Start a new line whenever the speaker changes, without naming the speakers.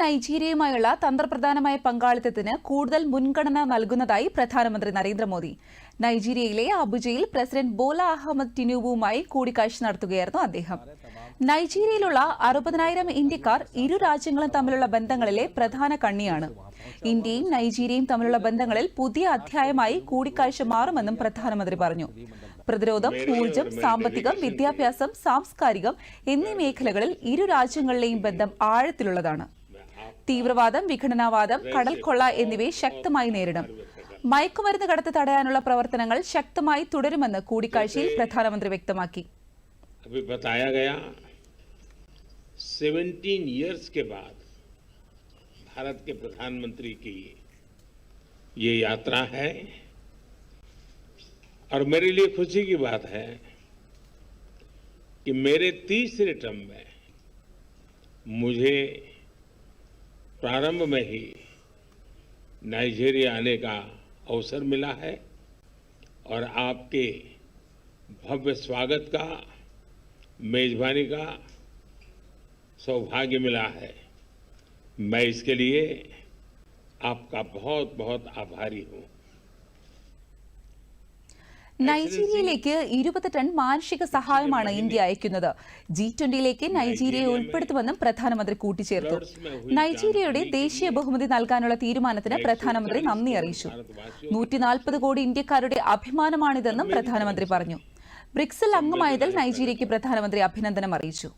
നൈജീരിയയുമായുള്ള തന്ത്രപ്രധാനമായ പങ്കാളിത്തത്തിന് കൂടുതൽ മുൻഗണന നൽകുന്നതായി പ്രധാനമന്ത്രി നരേന്ദ്രമോദി. നൈജീരിയയിലെ അബുജയിൽ പ്രസിഡന്റ് ബോല അഹമ്മദ് ടിനുബുവുമായി കൂടിക്കാഴ്ച നടത്തുകയായിരുന്നു അദ്ദേഹം. നൈജീരിയയിലുള്ള അറുപതിനായിരം ഇന്ത്യക്കാർ ഇരു രാജ്യങ്ങളും തമ്മിലുള്ള ബന്ധങ്ങളിലെ പ്രധാന കണ്ണിയാണ്. ഇന്ത്യയും നൈജീരിയയും തമ്മിലുള്ള ബന്ധങ്ങളിൽ പുതിയ അധ്യായമായി കൂടിക്കാഴ്ച മാറുമെന്നും പ്രധാനമന്ത്രി പറഞ്ഞു. പ്രതിരോധം ഊർജം സാമ്പത്തികം വിദ്യാഭ്യാസം സാംസ്കാരികം എന്നീ മേഖലകളിൽ ഇരു രാജ്യങ്ങളിലെയും ബന്ധം ആഴത്തിലുള്ളതാണ്. തീവ്രവാദം വിഘടനവാദം കടൽക്കൊള്ള എന്നിവയെ ശക്തമായി നേരിടും മയക്കുമരുന്ന് കടത്ത് തടയാനുള്ള പ്രവർത്തനങ്ങൾ ശക്തമായി തുടരുമെന്ന് കൂടിക്കാഴ്ചയിൽ പ്രധാനമന്ത്രി വ്യക്തമാക്കി
अभी बताया गया 17 इयर्स के बाद भारत के प्रधानमंत्री की ये यात्रा है और मेरे लिए खुशी की बात है कि मेरे तीसरे टर्म में मुझे प्रारंभ में ही नाइजीरिया आने का अवसर मिला है और आपके भव्य स्वागत का, मेजबानी का सौभाग्य मिला है। मैं इसके लिए आपका बहुत बहुत आभारी हूँ।
നൈജീരിയയിലേക്ക് ഇരുപത് ടൺ മാനുഷിക സഹായമാണ് ഇന്ത്യ അയക്കുന്നത്. ജി ട്വന്റിയിലേക്ക് നൈജീരിയയെ ഉൾപ്പെടുത്തുമെന്നും പ്രധാനമന്ത്രി കൂട്ടിച്ചേർത്തു. നൈജീരിയയുടെ ദേശീയ ബഹുമതി നൽകാനുള്ള തീരുമാനത്തിന് പ്രധാനമന്ത്രി നന്ദി അറിയിച്ചു. നൂറ്റി നാൽപ്പത് കോടി ഇന്ത്യക്കാരുടെ അഭിമാനമാണിതെന്നും പ്രധാനമന്ത്രി പറഞ്ഞു. ബ്രിക്സിൽ അംഗമായതിൽ നൈജീരിയയ്ക്ക് പ്രധാനമന്ത്രി അഭിനന്ദനം അറിയിച്ചു.